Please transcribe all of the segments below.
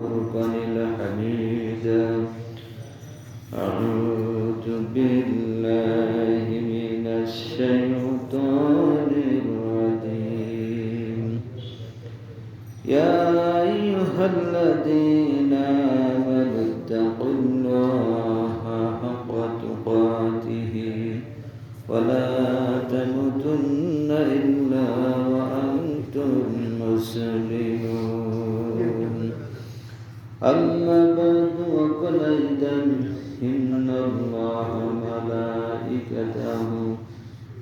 فرقان الحميدا أعوذ بالله من الشيطان الرجيم. يا أيها الذين آمنوا اتقوا الله حق تقاته ولا تموتن إلا وأنتم مسلمون.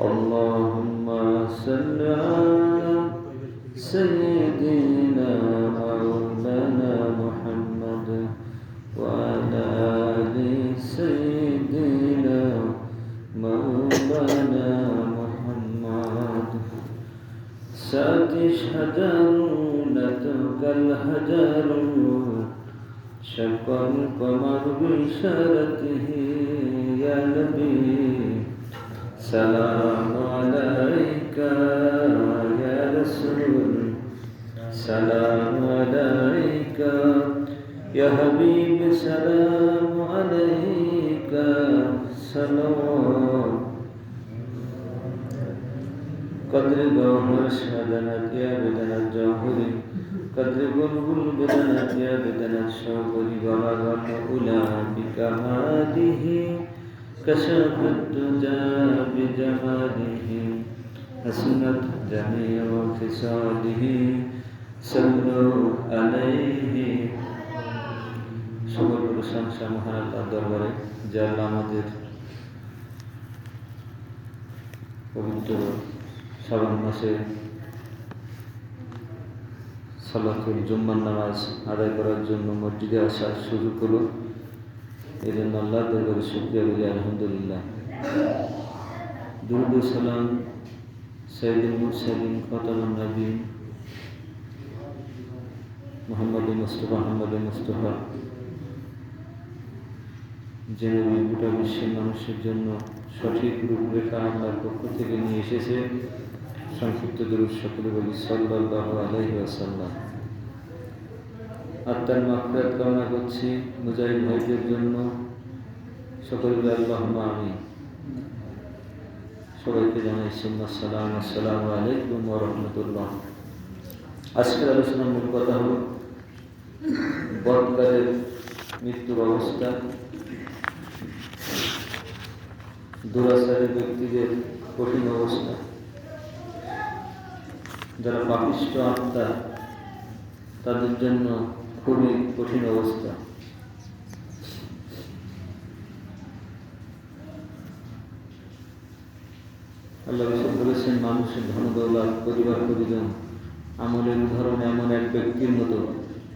اللهم صل على سيدنا مولانا محمد وعلى آل سيدنا مولانا محمد. ستشهدن لتلك الحجر شق القمر بإشارته يا نبي. سلام عليك يا رسول سلام عليك يا حبيب سلام عليك سلام قدر جوهر شهادنات يا بدن الجوهري قدر بلبل بدنات يا بدن الشوقري بلغت أولى بكماله كشف الدجى بجماله حسنت جميع خصاله صلوا عليه সকল প্রশংসা মহান আল্লাহর দরবারে যা আল্লাহ আমাদের পবিত্র শ্রাবণ মাসে সালাতুল জুম্মার নামাজ আদায় করার জন্য মসজিদে আসার সুযোগ হলো এই আল্লাহ দরবারে শুক্রিয়া বলি, আলহামদুলিল্লাহ। দুরুদ সালাম সৈয়দুল মুরসালিন, খতামুন নবী মোহাম্মদ মুস্তফা আহমদ মুস্তফা। যে গোটা বিশ্বের মানুষের জন্য সঠিক রূপরেখা আল্লাহর পক্ষ থেকে নিয়ে এসেছে। সংক্ষিপ্ত দরুদ সকলে বলি সাল্লাহ আলহি আসাল্লাম আত্মার মাফরাত কামনা করছি, মুজাহিদ ভাইদের জন্য। সকল আল্লাহ আমি সবাইকে জানাই সালাম আসসালামু আলাইকুম রহমতুল্লাহ। আজকের আলোচনার মূল কথা হল, বৎকারের মৃত্যুর অবস্থা। দুরাচারের ব্যক্তিদের কঠিন অবস্থা। যারা পাপিষ্ট আত্মা, তাদের জন্য খুবই কঠিন অবস্থা। আল্লাহ রসুল বলেছেন, মানুষের ধন, দৌলত, পরিবার পরিজন আমলের উদাহরণ এমন এক ব্যক্তির মতো,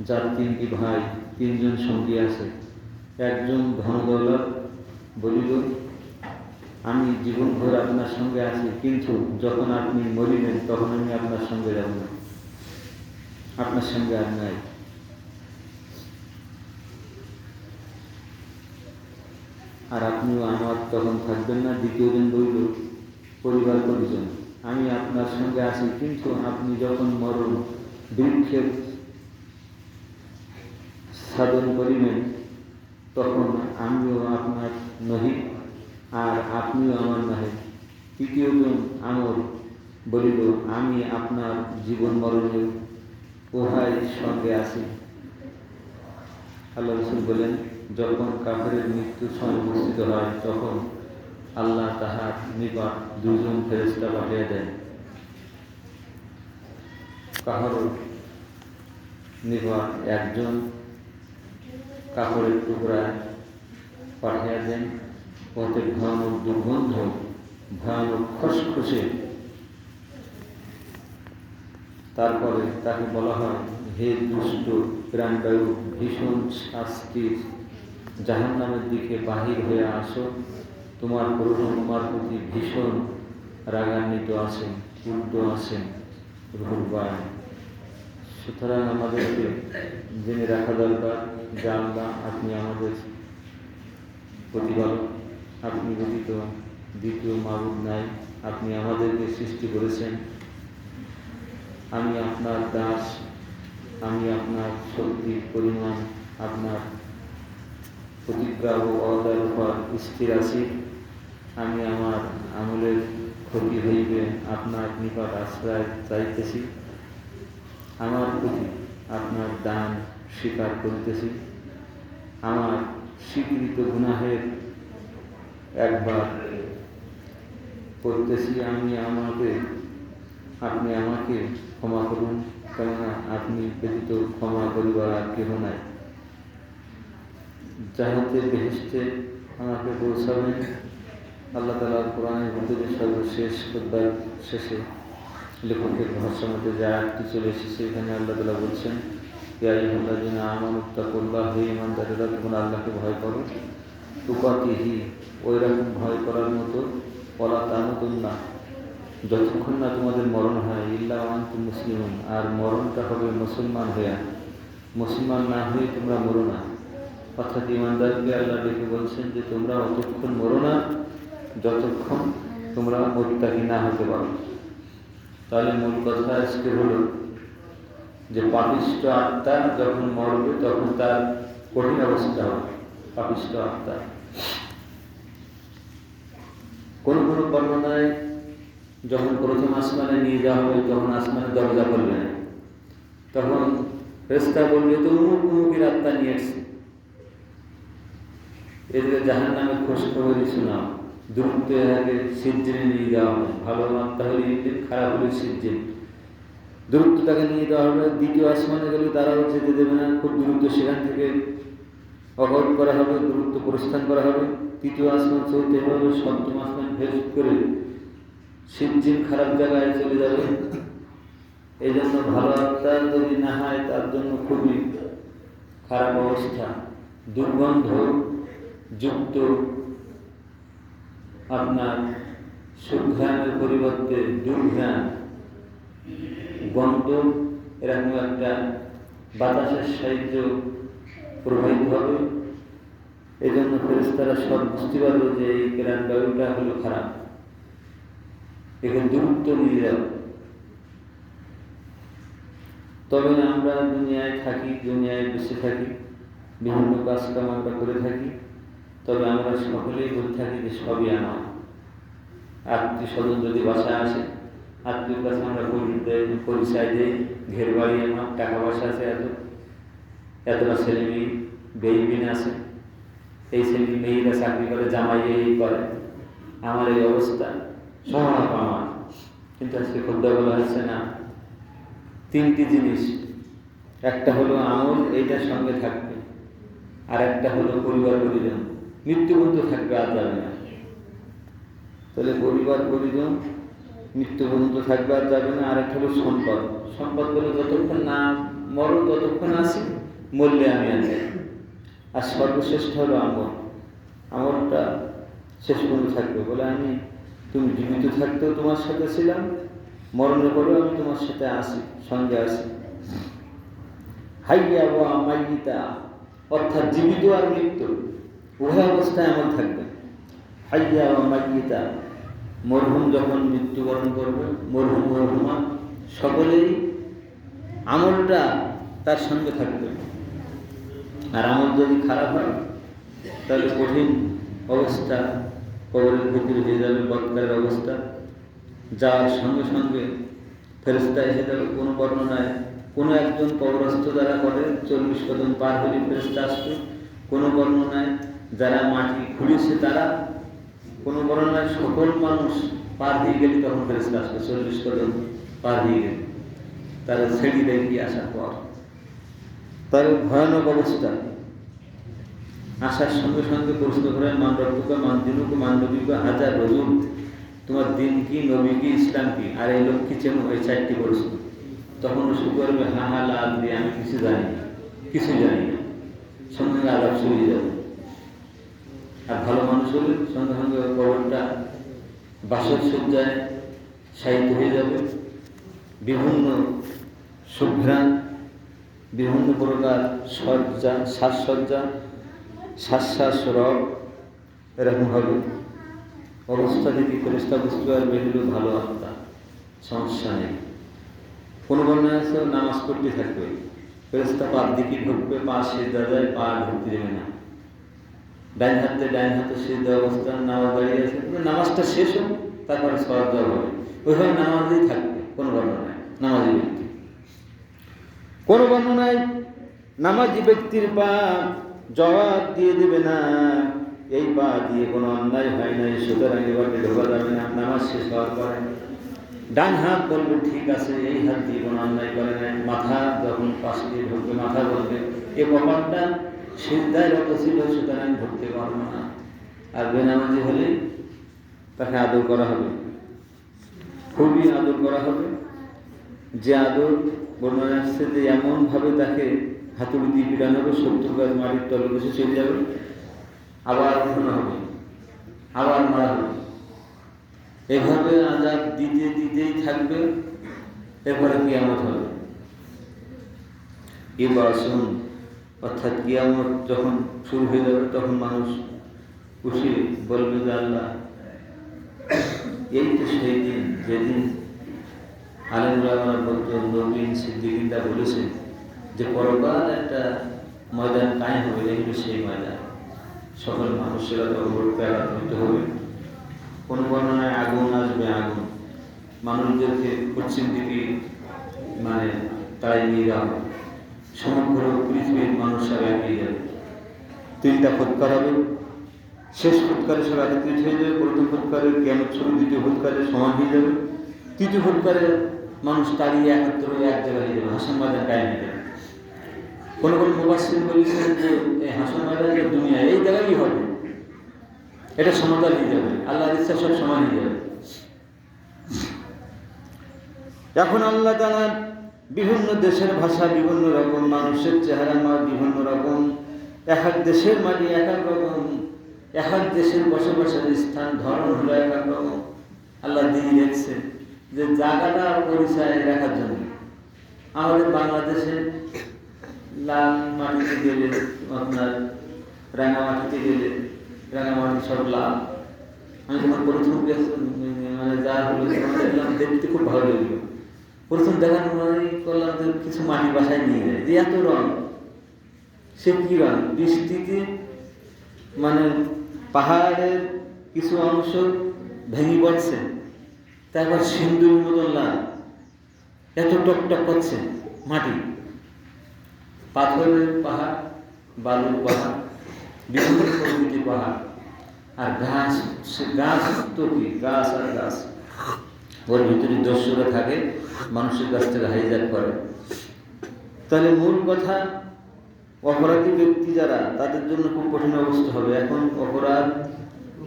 যার তিনটি ভাই, তিনজন সঙ্গী আছে। একজন ধন, দৌলত, বলিল, আমি জীবনভর আপনার সঙ্গে আছি, কিন্তু যখন আপনি মরিবেন, তখন আমি আপনার সঙ্গে যাব না। আপনার সঙ্গে আর নাই। আর আপনিও আমার তখন থাকবেন না, দ্বিতীয় দিন বইল পরিবার পরিজন। আমি আপনার সঙ্গে আছি, কিন্তু আপনি যখন মরণ বৃক্ষের সাধন করিবেন, তখন আমিও আপনার নহি, আর আপনিও আমার নহে। তৃতীয়জন আমর বলিল, আমি আপনার জীবন মরণের উহাই সঙ্গে আছি। আল্লাহ রসুল বলেন যখন কাফের মৃত্যু সংঘোষিত হয়, তখন আল্লাহ তাহার নিকট দুজন ফেরেস্তা পাঠিয়ে দেন। কাহার নিকট একজন কাপড়ের টুকরা পাঠিয়ে দেন। ওতে ভয়ানক দুর্গন্ধ, ভয়ানক খসখসে। তারপরে তাকে বলা হয়, হে দুষ্ট প্রাণবায়ু, ভীষণ শাস্তির জাহান নামের দিকে বাহির হয়ে আসো। তোমার প্রভু তোমার প্রতি ভীষণ রাগান্বিত আছেন উল্টো আছেন রুহুরবায় সুতরাং আমাদেরকে জেনে রাখা দরকার যে আল্লাহ আপনি আমাদের প্রতিপালক, আপনি ব্যতীত দ্বিতীয় মাবুদ নাই, আপনি আমাদেরকে সৃষ্টি করেছেন। আমি আপনার দাস, আমি আপনার শক্তির পরিমাণ, আপনার প্রতিজ্ঞা ও অর্ডার উপর স্থির আছি, আমি আমার আমলের ক্ষতি হইবে, আপনার নিকট আশ্রয় চাইতেছি। আমার প্রতি আপনার দান স্বীকার করিতেছি। আমার স্বীকৃত গুনাহের একবার করতেছি আমি আমাকে, আপনি আমাকে ক্ষমা করুন, কেননা আপনি ব্যতীত ক্ষমা করিবার আর কেহ নাই। যাহাতে বেহেস্তে আমাকে পৌঁছাবেন। আল্লাহ তালা কোরআনের মধ্যে সর্বশেষ খোদ্বার শেষে লেখকের ভাষার মধ্যে যে আয়াতটি চলে এসেছে, এখানে আল্লাহ তালা বলছেন আমানুত্তা করল্লা হে ইমানদারেরা, তোমরা আল্লাহকে ভয় করো। তুকাতিহি ওই রকম ভয় করার মতো পলা তা মতন না যতক্ষণ না তোমাদের মরণ হয়, ইল্লা আন্তু মুসলিম আর মরণটা হবে মুসলমান হইয়া। মুসলমান না হয়ে তোমরা মরো না। অর্থাৎ ইমানদারকে আল্লাহ ডেকে বলছেন যে তোমরা অতক্ষণ মরো না, যতক্ষণ তোমরা মোত্তাকি না হতে পারো। তাহলে মূল কথা আজকে হলো যে পাপিষ্ট আত্মা যখন মরবে, তখন তার কঠিন অবস্থা হবে, পাপিষ্ট আত্মা। কোন কোন বর্ণনায় যখন প্রথম আসমানে নিয়ে যাওয়া হবে, তখন আসমানে দরজা করবে না। তখন ফেরেস্তা বলবে তো অমুক অমুকের আত্মা নিয়ে এসছে এদিকে জাহান নামে খোঁজ খবরই শোনাও দ্রুত এর সিজ্জিনে নিয়ে যাওয়া হবে ভালো আত্মা হলে ইঞ্জিন খারাপ হলে সিজ্জিন। দ্রুত তাকে নিয়ে যাওয়া হবে। দ্বিতীয় আসমানে গেলে তারাও যেতে দেবে না। খুব দ্রুত সেখান থেকে অবরোধ করা হবে দ্রুত প্রস্থান করা হবে। তৃতীয় আসমান চলতে হবে, সপ্তম আসমান ভেস করে সিজ্জিন খারাপ জায়গায় চলে যাবে। এই জন্য ভালো আত্মা যদি না হয়, তার জন্য খুবই খারাপ অবস্থা। দুর্গন্ধ যুক্ত, আপনার সুঘ্রাণের পরিবর্তে দুর্ঘ্রাণ গন্ধ এরকম একটা বাতাসের সাহায্য প্রবাহিত হবে। এই জন্য ফেরেস্তারা সব বুঝতে পারল যে এই কেরান বায়ুটা হলো খারাপ। একে দূরত্ব নিয়ে যাও তবে আমরা দুনিয়ায় থাকি, দুনিয়ায় বেঁচে থাকি, বিভিন্ন কাজকাম আমরা করে থাকি। তবে আমরা সকলেই বলে থাকি যে সবই আমার আত্মীয় স্বজন যদি বাসায় আসে আত্মীয় কাছে আমরা পরিচয় দিই ঘের বাড়ি আমার টাকা পয়সা আছে এত, এতটা ছেলে মেয়ে বেইবিন আছে। এই ছেলে মেয়েরা চাকরি করে, জামাই এই করে। আমার এই অবস্থা সব আমার। কিন্তু আজকে খদ্দা বলা হচ্ছে না। তিনটি জিনিস, একটা হলো আমল, এইটার সঙ্গে থাকবে। আর একটা হলো পরিবার পরিজন। মৃত্যু পর্যন্ত থাকবে আর যাবে না। তাহলে পরিবার পরিজন মৃত্যু পর্যন্ত থাকবে আর যাবে না, আর একটা হলো সম্পদ। সম্পদ বলে যতক্ষণ না মরো ততক্ষণ আসি, মরলে আমি আছি আর সর্বশ্রেষ্ঠ হলো আমল আমলটা শেষ পর্যন্ত থাকবে। বলে আমি, তুমি জীবিত থাকতেও তোমার সাথে ছিলাম, মরণের পরেও আমি তোমার সাথে আসি, সঙ্গে আসি। হাইয়া বা মাইতা, অর্থাৎ জীবিত আর মৃত্যু। উভয় অবস্থায় এমন থাকবে। হাইয়া বা মাইতা মরহুম যখন মৃত্যুবরণ করবে, মরহুম মরহুমা সকলেই আমলটা তার সঙ্গে থাকবে। আর আমল যদি খারাপ হয়, তাহলে কঠিন অবস্থা, কবরের ভিতরে হয়ে যাবে, বৎকারের অবস্থা, যাওয়ার সঙ্গে সঙ্গে ফেরস্তা এসে যাবে, কোনো বর্ণনায়, কোনো একজন কবরস্থ দ্বারা করে, চল্লিশ কদম পার হলে ফেরস্তা আসবে, কোনো বর্ণনায় যারা মাটি খুঁড়েছে তারা, কোনো বর্ণনায় সকল মানুষ পার হয়ে গেলে তখন ফেরস্তা আসবে, চল্লিশ কদম পার হয়ে গেলে। তারা ছেড়ি দেখি আসার পর। তার ভয়ানক অবস্থা। আসার সঙ্গে সঙ্গে প্রশ্ন করে, মান রব্বুকা, মান দিনুকা, মান হাজার রজুল, তোমার দিন কি, নবী কি, ইসলাম কি? আর এই লোক কি চেন ওই চারটি প্রশ্ন। তখন শুরু করবে হা হা, লাল দিয়ে আমি কিছু জানি না, কিছু জানি না। সঙ্গে আলাপ হয়ে যাবে। হলে সঙ্গে কবরটা বাসর সজ্জায় সাহিত্য হয়ে যাবে। বিভিন্ন সুঘ্রাণ, বিভিন্ন প্রকার সজ্জা, সাজসজ্জা শ্বাস রব এরকম হবে। অবস্থা যদি ফেরেস্তা বুঝতে পারবে, এগুলো ভালো আত্মা, সমস্যা নেই। কোনো বর্ণায় নামাজ পড়তে থাকবে। ফেরেস্তা পাপ দিকে ঢুকবে পা সিদ্ধা যায় পা ঢুকতে দেবে না। ডাইন হাতে ডাইন হাতে সিদ্ধ অবস্থা নামাজ দাঁড়িয়ে আছে। নামাজটা শেষ হোক, তারপরে সওয়াব দেওয়া হবে। ওইভাবে নামাজেই থাকবে, কোনো বর্ণনায় নামাজি ব্যক্তি। কোন বর্ণনায় নামাজি ব্যক্তির পা জবাব দিয়ে দেবে না। এই পা দিয়ে কোনো অন্যায় হয় নাই, সুতরাং এবারে ঢোকা যাবে না, নামাজ শেষ হওয়ার পরে। ডান হাত বলবে, ঠিক আছে, এই হাত দিয়ে কোনো অন্যায় করে নাই। মাথা যখন পাশ দিয়ে ঢুকবে, মাথা বলবে, এ কপালটা সিদ্ধায় রত ছিল, সুতরাং ধরতে পারব না। আর বেনামাজি হলে তাকে আদর করা হবে। খুবই আদর করা হবে। যে আদর বর্ণনা আসছে যে এমনভাবে তাকে হাতুড়ি দিয়ে পিটানো হবে, সত্তর গাছ মাটির তলে বসে চলে যাবে। আবার ঘন হবে। আবার মারা হবে। এভাবে আজাদ দিতে দিতেই থাকবে। এরপরে কিয়ামত হবে। এবার শুন অর্থাৎ কিয়ামত যখন শুরু হয়ে যাবে, তখন মানুষ খুশি বলবে যে আল্লাহ, এই তো সেই দিন, যেদিন আলমুল্লাহ বলতো, নবীন সিদ্দিকিনটা বলেছে যে পরকাল একটা ময়দান কায়ে হবে এগুলো সেই ময়দান। সকল মানুষেরা তখন প্যারাত হইতে হবে। কোন বর্ণনায় আগুন আসবে, আগুন। মানুষদেরকে পশ্চিম দিকে মানে তাই নিয়ে যাওয়া। সমগ্র পৃথিবীর মানুষ সব এগিয়ে যাবে। তিনটা ফুৎকার হবে। শেষ ফুৎকারে সব একত্রিত হয়ে যাবে, প্রথম ফুৎকারে কেমন শুরু দ্বিতীয় ফুৎকারে সমান হয়ে যাবে। তৃতীয় ফুৎকারে মানুষ তাড়িয়ে একত্র হয়ে এক জায়গায় যাবে, হাসান বাজার গায়ে নিয়ে কোনো কোনো মুবাসিন বলেছেন যে এই হাসান বাজারের দুনিয়া, এই জায়গায় হবে? এটা সমতল হয়ে যাবে। আল্লাহ ইচ্ছা সব সমান হয়ে যাবে। এখন আল্লাহ তালা বিভিন্ন দেশের ভাষা, বিভিন্ন রকম মানুষের চেহারা মা, বিভিন্ন রকম। এক এক দেশের মাটি এক এক রকম। এক এক দেশের বসবাসের স্থান, ধরন হলো এক এক রকম। আল্লাহ দিয়ে রেখেছে যে জায়গাটা পরিচয় রাখার জন্য। আমাদের বাংলাদেশে লাল মাটিতে গেলে আপনার রাঙামাটিতে গেলে রাঙামাটি সব লাল। আমি যখন প্রথম গেছি মানে যা হলো দেখতে খুব ভালো লাগল প্রথম দেখার মনে করলাম যে কিছু মাটি বাসায় নিয়ে যায়। যে এত রং, সে কি রং? বৃষ্টিতে মানে পাহাড়ের কিছু অংশ ভেঙে পড়ছে, তারপর সিন্দুর মতন লাল, এত টকটক করছে মাটি। পাথরের পাহাড়, বালুর পাহাড়, বিভিন্ন প্রকৃতির পাহাড়। আর গাছ গাছ তো কি? গাছ আর গাছ। ওর ভিতরে দস্যুরা থাকে, মানুষের কাছ থেকে হাইজাক করে। তাহলে মূল কথা, অপরাধী ব্যক্তি যারা, তাদের জন্য খুব কঠিন অবস্থা হবে। এখন অপরাধ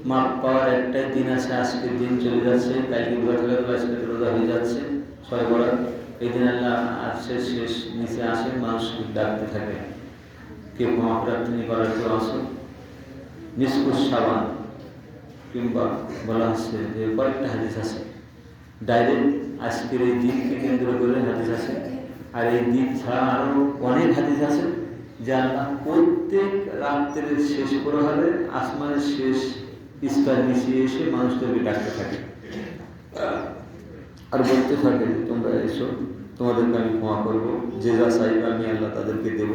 মাপ পাওয়ার একটাই দিন আছে, আজকের দিন চলে যাচ্ছে, কালকে আজকে রোজা হয়ে যাচ্ছে। ছয় বড় এই দিন আল্লাহ আসছে, শেষ, নিচে আসে, মানুষ ডাকতে থাকে। কেউ ক্ষমা প্রার্থনী করার কেউ আসো। নিষ্কুশ সাবান, কিংবা বলা হচ্ছে যে কয়েকটা হাদিস আছে। ডাইরেক্ট আজকের এই দিনকে কেন্দ্র করে হাদিস আছে। আর এই দিন ছাড়া আরও অনেক হাদিস আছে যে আল্লাহ প্রত্যেক রাত্রের শেষ প্রহারে আসমানের শেষ স্তর মিশিয়ে এসে মানুষদেরকে ডাকতে থাকে। আর বলতে থাকে, তোমরা এসো, তোমাদেরকে আমি ক্ষমা করব, যে যা চাইবে আমি আল্লাহ তাদেরকে দেব।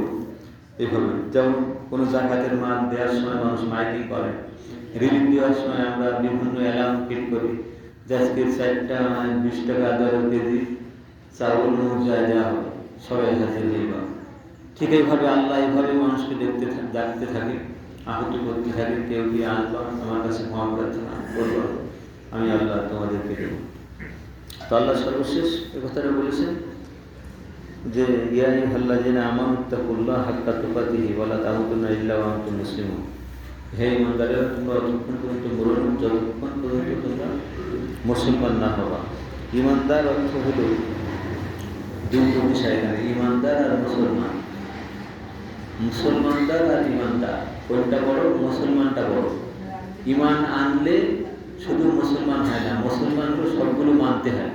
এইভাবে যেমন কোনো জাকাতের মাল দেওয়ার সময় মানুষ মাইকিং করে, রিলিফ দেওয়ার সময় আমরা বিভিন্ন অ্যালার্ম ফিট করি। আজকে চারটা বিশ টাকা দর কেজি চাউল যা দেওয়া হবে, সবাই হাজির যাবে ঠিক এইভাবে আল্লাহ এইভাবে মানুষকে দেখতে ডাকতে থাকে, আহত করতে থাকে, কেউ কি আসবা আমার কাছে ক্ষমা প্রার্থনা করব আমি আল্লাহ তোমাদেরকে দেবো। তো আল্লাহ সর্বশেষ এ কথাটা বলেছেন যে ইয়াই হাল্লা জেনে আমার উত্তাকুল্লাহ হাক্কা তুকাতিহি বলা তাহুতুল্লাহ ইল্লা ওয়ান্তু মুসলিম হে ইমানদারেরা, তোমরা যতক্ষণ পর্যন্ত বলুন যতক্ষণ পর্যন্ত তোমরা মুসলমান না হওয়া ইমানদার অর্থ হলো দুটো বিষয় ইমানদার আর মুসলমান। মুসলমানদার আর ইমানদার, কোনটা বড়, মুসলমানটা বড়। ইমান আনলে শুধু মুসলমান হয় না মুসলমান হলো সবগুলো মানতে হয়।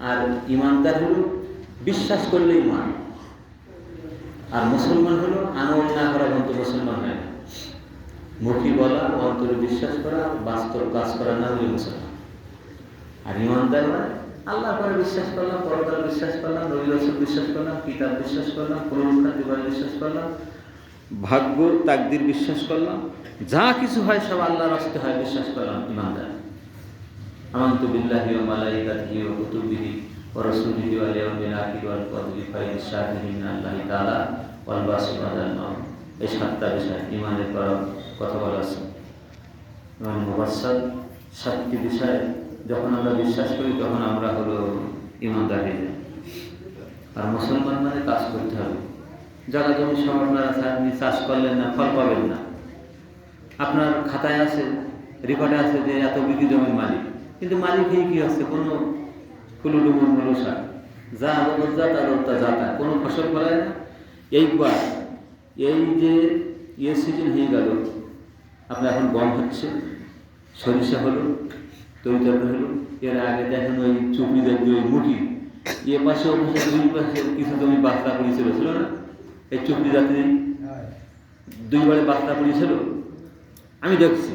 আর ইমানদার হলো বিশ্বাস করলে ইমান। আর মুসলমান হলো আমল না করা পর্যন্ত মুসলমান হয় না। মুখী বলা, অন্তরে বিশ্বাস করা, বাস্তব কাজ করা না হলে মুসলমান। আর ইমানদার মানে আল্লাহ করে বিশ্বাস করলাম, পরকাল বিশ্বাস করলাম, নবী রসুল বিশ্বাস করলাম, কিতাব বিশ্বাস করলাম পুরস্কার দিবার বিশ্বাস করলাম, ভাগ্য, তাকদির বিশ্বাস করলাম, যা কিছু হয় সব আল্লাহর আসতে হয়, বিশ্বাস করলাম ইমানদার আমান্ত বিল্লাহি ওয়া মালাইকাতিহি ওয়া কুতুবিহি ওয়া রাসূলিহি ওয়াল ইয়াউমিল আখির ওয়াল কদরি ফাইল শাহিদিন আল্লাহি তাআলা ওয়াল বাসি এই সাতটা বিষয় ইমানের করা কথা বলা আছে। ইমান মুবাসসাল সাতটি বিষয় যখন আমরা বিশ্বাস করি, তখন আমরা হলো ইমানদার হয়ে যাই। আর মুসলমান মানে কাজ করতে হবে। যারা জমি সব আপনারা আপনি চাষ করলেন না, ফল পাবেন না। আপনার খাতায় আছে রেকর্ডে আছে যে এত বিঘি জমির মালিক। কিন্তু মালিক এই কি হচ্ছে? কোনো কুলুডুমুর মুলুসা যা আবদ যা তার তা যাতা কোনো ফসল ফলায় না। এইবার এই যে ইয়ে সিজন হয়ে গেল, আপনার এখন গম হচ্ছে, সরিষা হলো তৈরি হলো এর আগে দেখেন ওই চুপড়ি দেখবে ওই মুখি এ পাশে ও পাশে দুই পাশে কিছু জমি বাস্তা পড়েছিল ছিল না? এই চুপড়ি জাতি দুইবারে বাস্তা পড়েছিল আমি দেখছি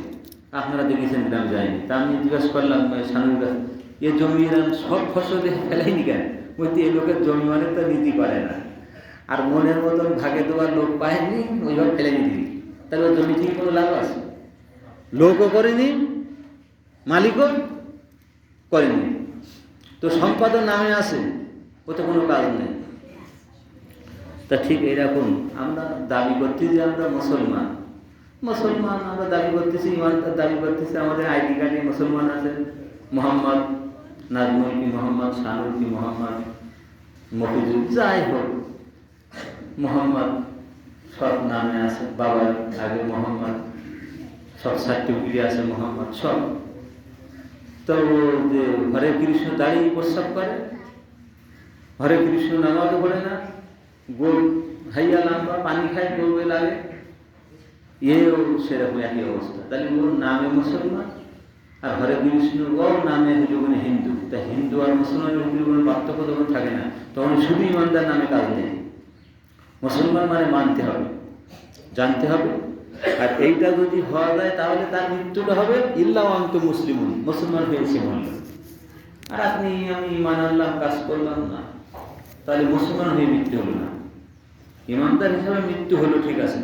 আপনারা দেখেছেন গ্রাম যায়নি তা আমি জিজ্ঞাসা করলাম সানুর কাছে এ জমি এরকম সব ফসল ফেলাইনি কেন? বলতে এই লোকের জমি মানে তো নীতি করে না। আর মনের মতন ভাগে দেওয়ার লোক পায়নি ওইভাবে ফেলে দিবি তাহলে ওই জমি থেকে কোনো লাভ আছে? লোকও করেনি মালিকও করেনি তো সম্পাদন নামে আছে, ওতে কোনো কাজ নেই। তা ঠিক এরকম আমরা দাবি করছি যে আমরা মুসলমান। মুসলমান আমরা দাবি করতেছি, ইমানদার দাবি করতেছি, আমাদের আইডি কার্ডে মুসলমান আছে। মোহাম্মদ নাজমুল মোহাম্মদ কি মোহাম্মদ, মফিজুল, যাই হোক, মোহাম্মদ সব নামে আছে, বাবার আগে মোহাম্মদ, সব সার্টিফিকেট আছে মোহাম্মদ, সব। তো যে হরে কৃষ্ণ দাঁড়িয়ে প্রস্রাব করে। হরে কৃষ্ণ নামাজও পড়ে না, গোল হাইয়া লম্বা পানি খায় গরবে লাগে। এও সেরকম একই অবস্থা। তাহলে ওর নামে মুসলমান আর হরে কৃষ্ণ ওর নামে হলো মানে হিন্দু। তা হিন্দু আর মুসলমানের উপরে পার্থক্য তখন থাকে না, তখন শুধু ইমানদার নামে কাজ নেই। মুসলমান মানে মানতে হবে, জানতে হবে। আর এইটা যদি হওয়া যায়, তাহলে তার মৃত্যুটা হবে ইল্লা অন্ত মুসলিম মুসলমান। হয়েছে মূল্য আর আপনি, আমি ইমান আল্লাহ কাজ করলাম, না। তাহলে মুসলমান হয়ে মৃত্যু হলো না। ইমানদার হিসাবে মৃত্যু হলো, ঠিক আছে।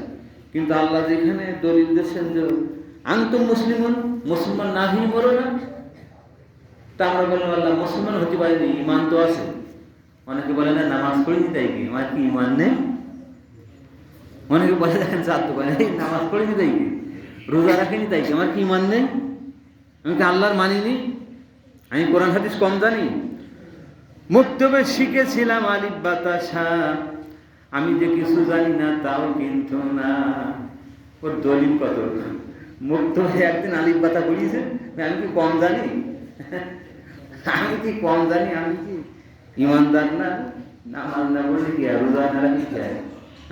কিন্তু আল্লাহ যেখানে দলিল দিয়েছেন যে আন্তম মুসলিমন, মুসলমান না হয়ে মরো না। তা আমরা বললাম, আল্লাহ, মুসলমান হতে পারিনি ইমান তো আছে। অনেকে বলে, না, নামাজ পড়িনি তাই কি? আমার কি ইমান নেই? অনেকে বলে দেখেন চার দোকানে। নামাজ পড়িনি তাই কি? রোজা রাখিনি তাই কি? আমার কি মান নেই? আমি কি আল্লাহর মানিনি? আমি কোরআন হাদিস কম জানি? মুক্তবে শিখেছিলাম আলিফ বাতাসা। আমি যে কিছু জানি না, তাও কিন্তু না। ওর দলিল কত? মুক্ত হয়ে একদিন আলিফ বাতা পড়িয়েছে আমি কি কম জানি? আমি কি কম জানি? আমি কি ইমানদার না? নামাজ না বললে কি রোজা না রাখি?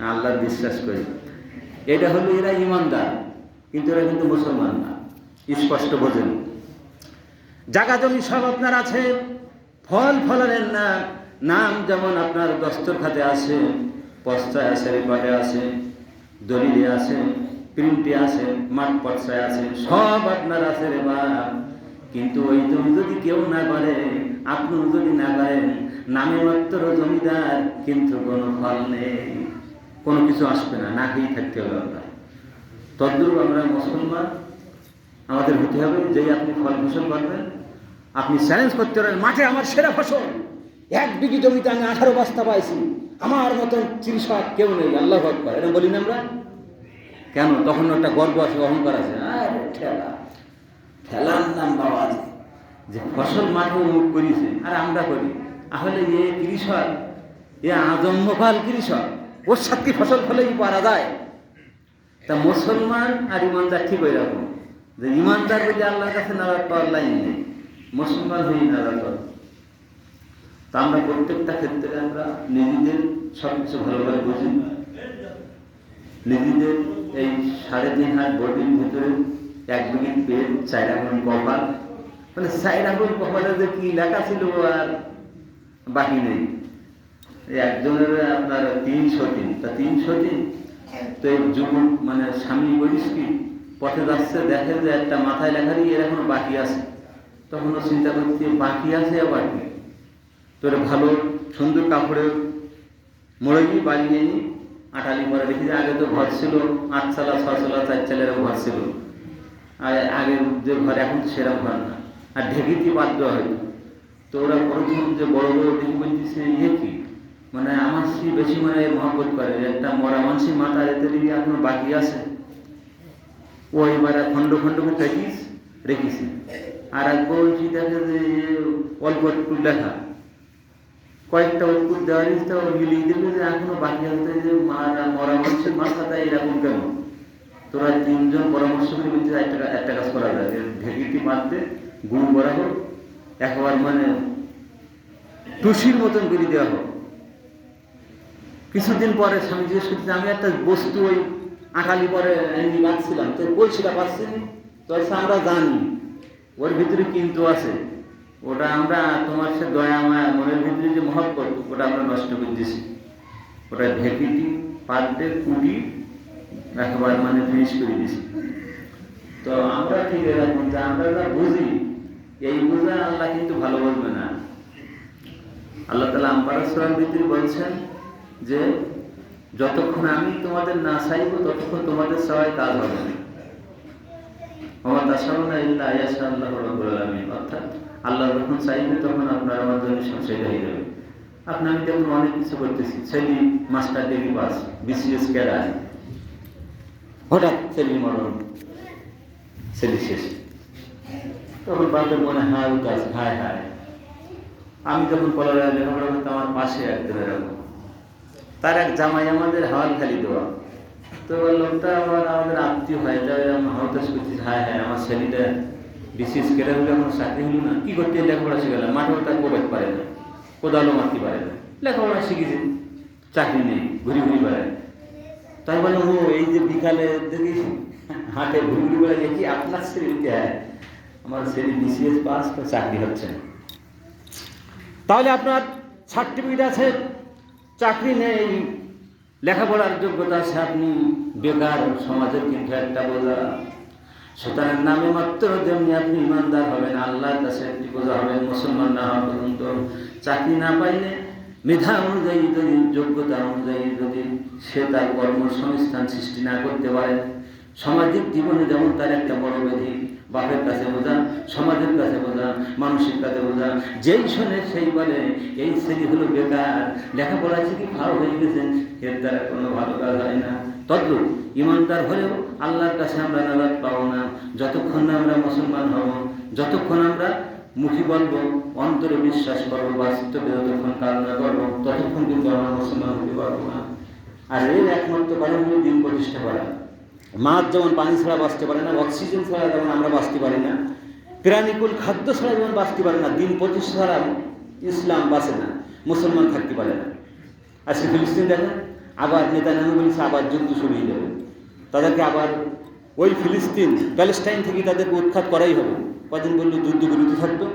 আল্লাহর বিশ্বাস করি। এটা হলো এরা ইমানদার, কিন্তু এরা কিন্তু মুসলমান না। স্পষ্ট বোঝেন। জাগা জমি সব আপনার আছে, ফল ফলনের না। নাম যেমন আপনার দস্তর খাতে আছে পস্তায় আছে, রেকর্ডে আছে, দলিলে আছে, প্রিন্টে আছে, মাঠ পর্চায় আছে, সব আপনার আছে রে বাপ। কিন্তু ওই জমি যদি কেউ না করে আপনি যদি না করেন, নামে মাত্র জমিদার, কিন্তু কোনো ফল নেই। কোনো কিছু আসবে না না খেয়েই থাকতে হবে আপনার। তদ্রুপ আমরা মুসলমান, আমাদের হতে হবে যেই আপনি ফল ফসল করবেন। আপনি চ্যালেঞ্জ করতে পারেন, মাঠে আমার সেরা ফসল। এক বিঘি জমিতে আমি আঠারো বস্তা পাইছি। আমার মতন চিকিৎসক কেউ নেই, আল্লাহ আকবার। এটা বলি না আমরা? কেন? তখন একটা গর্ব আছে, অহংকার আছে। আরে ঠেলা। ঠেলার নাম বাবা যে ফসল মাঠে মুখ করিছে, আর আমরা করি। তাহলে এ কৃষক, এ আজম্মফাল কৃষক ওর সাথে ফসল ফলেই পারা যায়? তা মুসলমান আর ইমানদার ঠিক ওই রকম যে ইমানদার যদি আল্লাহর কাছে নারাজ পাওয়ার লাইন নেই, মুসলমান হয়ে নারাজ পাবে তা আমরা প্রত্যেকটা ক্ষেত্রে আমরা নিজেদের সব কিছু ভালোভাবে বুঝি। নিজেদের এই সাড়ে তিন হাত বডির ভিতরে এক মিনিট পেট, চার আগুন কপাল। মানে চার আগুন কপালে যে কি লেখা ছিল আর বাকি নেই। একজনের আপনার তিনশো দিন। তা তিনশো দিন? তো এই যুবক মানে স্বামী বলিস কি, পথে যাচ্ছে, দেখে যে একটা মাথায় লেখারই এর এখনও বাকি আছে। তখন ও চিন্তা করছে, বাকি আছে আবার তোর ভালো সুন্দর কাপড়ে মোড়ে গিয়ে বাড়ি নিয়ে নি, আটালি পরে দেখি যে আগে তো ঘর ছিল আট চালা ছ চালা চার চালের ঘর ছিল। আর আগের যে ঘর, এখন সেরকম ঘর না। আর ঢেকিতে বাদ দেওয়া হয়তো তো ওরা প্রথম যে বড় বড় ঢেকি বলতেছে ইয়ে কি? মানে আমার সে বেশি মানে মহব্বত করে একটা মরা মানুষের মাথা এতে দিকে এখনও বাকি আছে, ও এবারে খন্ড খন্ড করে রেখিস রেখেছি। আর এক বলছি দেখে যে অল্প একটু লেখা, কয়েকটা উৎকুট দেওয়ার ইচ্ছা মিলিয়ে দিল যে এখনও বাকি আছে যে মারা মরা মানুষের মাথাটা এরকম কেন তোরা তিনজন পরামর্শ করে বলছে একটা একটা কাজ করা যায়। ঢেকিটি মারতে, গুড় করা হোক, একবার মানে টুসির মতন করে দেওয়া হোক। কিছুদিন পরে স্বামী জিজ্ঞেস করছে আমি একটা বস্তু ওই আঁকালি পরে রাখছিলাম তো বলছিটা পাচ্ছি তো আমরা জানি। ওর ভিতরে কিন্তু আছে। ওটা আমরা তোমার সে দয়া, মায়া, মনের ভিতরে যে মহব্বত ওটা আমরা নষ্ট করে দিয়েছি। ওটা ঢেকিটি পাল্টে কুটি, একবার মানে ফিনিশ করে দিয়েছি। তো আমরা ঠিক এরকম যে, আমরা যা বুঝি, এই বুঝা আল্লাহ কিন্তু ভালো বলবে না। আল্লাহ তালা আম্পারাসরার ভিতরে বলছেন যে যতক্ষণ আমি তোমাদের না চাইব, ততক্ষণ তোমাদের সবাই কাজ হবে আমার তাসাউনা ইল্লা আয়াশা আল্লাহ আলামিন। অর্থাৎ আল্লাহ যখন চাইবে, তখন আপনার আমার জন্য সংশয় হয়ে যাবে। আপনি, আমি দেখুন অনেক কিছু করতেছি ছেলে master degree pass, BCS cadre. হঠাৎ ছেলে মরণ ছেলে শেষ। তখন বাপের মনে হায় উদাস হায় হায়। আমি যখন কলারায় লেখাপড়া করতাম, আমার পাশে একজন এরকম। তার এক জামাই আমাদের হাওয়াল খালি দেওয়া তো লোকটা আবার আমাদের আত্মীয় হয় তাই আমার হতাশ করছি হায় হায়, আমার ছেলেটা বিশেষ কেটে হলে আমার চাকরি হলো না। কি করতে, লেখাপড়া শিখালাম মাঠে তার কোবেট পারে না, কোদালও মারতে পারে না। লেখাপড়া শিখেছে, চাকরি নেই, ঘুরি ঘুরি বেড়ায়। তাই বলে, ও, এই যে বিকালে দেখি হাটে ঘুরি ঘুরি বেড়ায় কি আপনার ছেলে হ্যাঁ? আমার ছেলে বিসিএস পাস, তো চাকরি হচ্ছে তাহলে আপনার সার্টিফিকেট আছে চাকরি নেই। লেখাপড়ার যোগ্যতা আছে আপনি। বেকার সমাজের কিন্তু একটা বোঝা। সুতরাং নামে মাত্র যেমনি আপনি ইমানদার হবেন, আল্লাহর কাছে একটি বোঝা হবেন মুসলমান না হওয়া পর্যন্ত চাকরি না পাইলে মেধা অনুযায়ী যদি, যোগ্যতা অনুযায়ী যদি সে তার কর্মসংস্থান সৃষ্টি না করতে পারে, সামাজিক জীবনে যেমন তার একটা বড় ব্যাধি বাপের কাছে বোঝান, সমাজের কাছে বোঝান, মানুষের কাছে বোঝান, যেই শোনে সেই বলে, এই ছেলে হলো বেকার, লেখাপড়া শিখে ভালো হয়ে গেছে এর দ্বারা কোনো ভালো কাজ হয় না। তদ্রুপ, ইমানদার হলেও আল্লাহর কাছে আমরা নাজাদ পাবো না। যতক্ষণ না আমরা মুসলমান হব, যতক্ষণ আমরা মুখী বলব, অন্তরে বিশ্বাস করব বা বাস্তবে যতক্ষণ কারণা করব, ততক্ষণ কিন্তু আমরা মুসলমান হতে পারব না। আর এর একমাত্র কারণ দিন প্রতিষ্ঠা করা। মাছ যেমন পানি ছাড়া বাঁচতে পারে না, অক্সিজেন ছাড়া যেমন আমরা বাঁচতে পারি না, প্রাণীকুল খাদ্য ছাড়া যেমন বাঁচতে পারে না, দিন প্রতিষ্ঠা ছাড়া ইসলাম বাঁচে না, মুসলমান থাকতে পারে না। আজকে ফিলিস্তিন দেখেন, আবার নেতানিয়াহু বলেছে, আবার যুদ্ধ শুরু হয়ে যাবে। তাদেরকে আবার ওই ফিলিস্তিন, প্যালেস্টাইন থেকে তাদেরকে উৎখাত করাই হবে। কদিন বলল, যুদ্ধ বিরতি থাকতো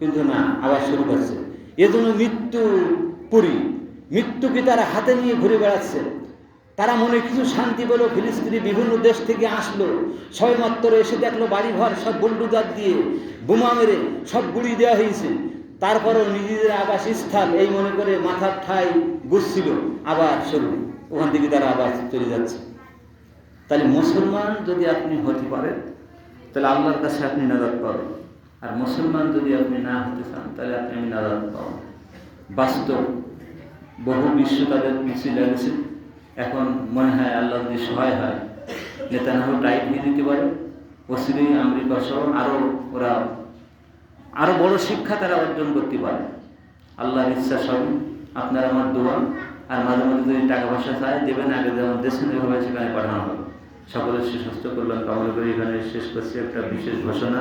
কিন্তু না, আবার শুরু করছে। এজন্য মৃত্যু পুরী, মৃত্যুকে তারা হাতে নিয়ে ঘুরে বেড়াচ্ছে। তারা মনে কিছু শান্তি পেল ফিলিস্তিনি বিভিন্ন দেশ থেকে আসলো। সবেমাত্র এসে দেখল বাড়িঘর, সব বুলডুজার দিয়ে বোমা মেরে সব গুড়ি দেওয়া হয়েছে। তারপরও নিজেদের আবাস স্থান এই মনে করে মাথার ঠাই গুছছিল আবার শুরু ওখান থেকে তারা আবার চলে যাচ্ছে। তাহলে মুসলমান যদি আপনি হতে পারেন, তাহলে আল্লাহর কাছে আপনি নাজাদ পাবেন। আর মুসলমান যদি আপনি না হতে চান, তাহলে আপনি আমি নাজাদ পাবেন বাস্তব, বহু বিশ্ব তাদের পিছিয়ে লেগেছে। এখন মনে হয় আল্লাহ যদি সহায় হয় নেতানাহু টাইট নিয়ে দিতে পারে। অসিরি আমেরিকা সহ আরও ওরা আরও বড় শিক্ষা তারা অর্জন করতে পারে। আল্লাহর ইচ্ছা সব আপনার আমার দোয়া। আর মাঝে মাঝে যদি টাকা পয়সা চায়, দেবেন আগে যেমন দেশে যেভাবে সেখানে পাঠানো হবে। সকলের সুস্বাস্থ্য, কল্যাণ কামনা করে এখানে শেষ করছি একটা বিশেষ ঘোষণা।